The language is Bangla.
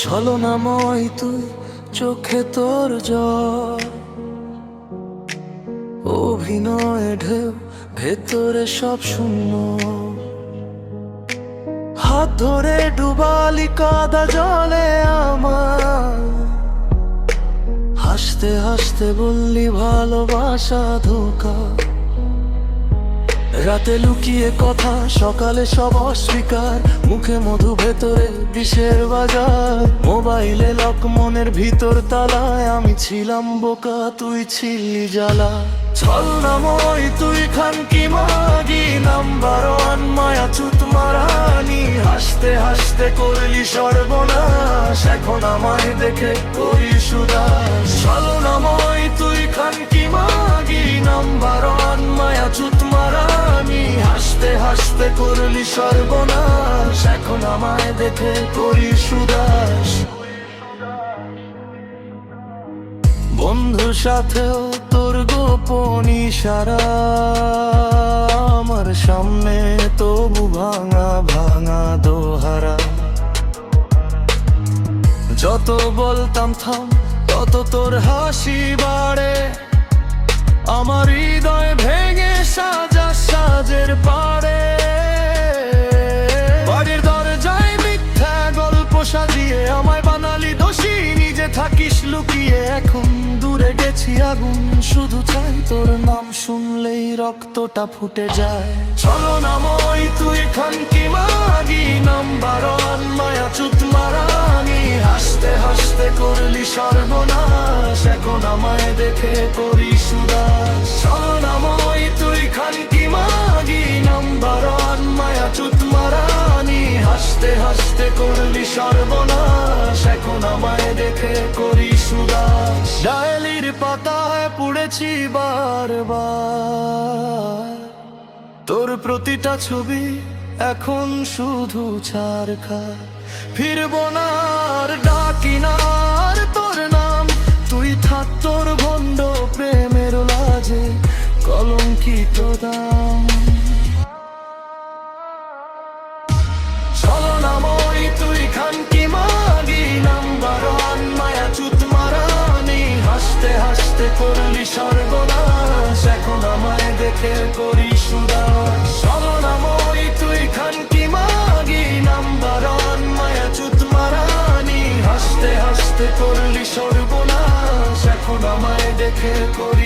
ছলনাময় তুই চোখে তোর জল। অভিনয় ঢেউ, ভেতরে সব শূন্য। হাত ধরে ডুবালি কাদা জলে আমার। হাসতে হাসতে বললি ভালোবাসা ধোকা। রাতে লুকিয়ে কথা, সকালে সব অস্বীকার, মুখে মধু, ভেতরে বিষের বাজার। মোবাইলে লক মনের ভিতর তালায়, আমি ছিলাম বোকা, তুই ছিলি জ্বালা। ছল নাময়, তুই খান কি মাগি, নাম্বার ওয়ান মায়া, চুত মারানি। হাসতে হাসতে করলি সর্বনাশ, এখন আমায় দেখে করি সুদাস ছল নাময় সর্বনাশ। এখন আমায় দেখে করি সুদাস বন্ধুর সাথেও তোর গোপন ইশারা। আমার সামনে তবু ভাঙা ভাঙা দোহারা। যত বলতাম থাম, তত তোর হাসি বাড়ে। আমার হৃদয় ভেঙে সাজা, সাজের পারে আমায় বানালি দোষী, নিজে থাকিস লুকিয়ে। এখন দূরে গেছি আগুন, শুধু চাই তোর নাম শুনলেই রক্তটা ফুটে যায়। চলো নামই তুই খান কি মাগি? নাম্বার ওয়ান মায়া চুত মারানি। হাসতে হাসতে করলি সর্বনাশ, এখন আমায় দেখে করি সুদাস চলো নামই তুই খান কি মাগি? নাম্বার ওয়ান মায়া চুত মারানি। হাসতে হাসতে করলি সর্বনাশ পাতায় পুড়েছি বারবার। তোর প্রতিটা ছবি এখন শুধু ছাড় খা ফিরবো না আর ডাকি না। হাসতে করলি সর্বনাশ এখন আমায় দেখে করি সুদাস ছলনাময় তুই খান কি মাগি? নাম্বার ওয়ান মায়া চুত মারানি। হাসতে হাসতে করলি সর্বনাশ, এখন আমায় দেখে করি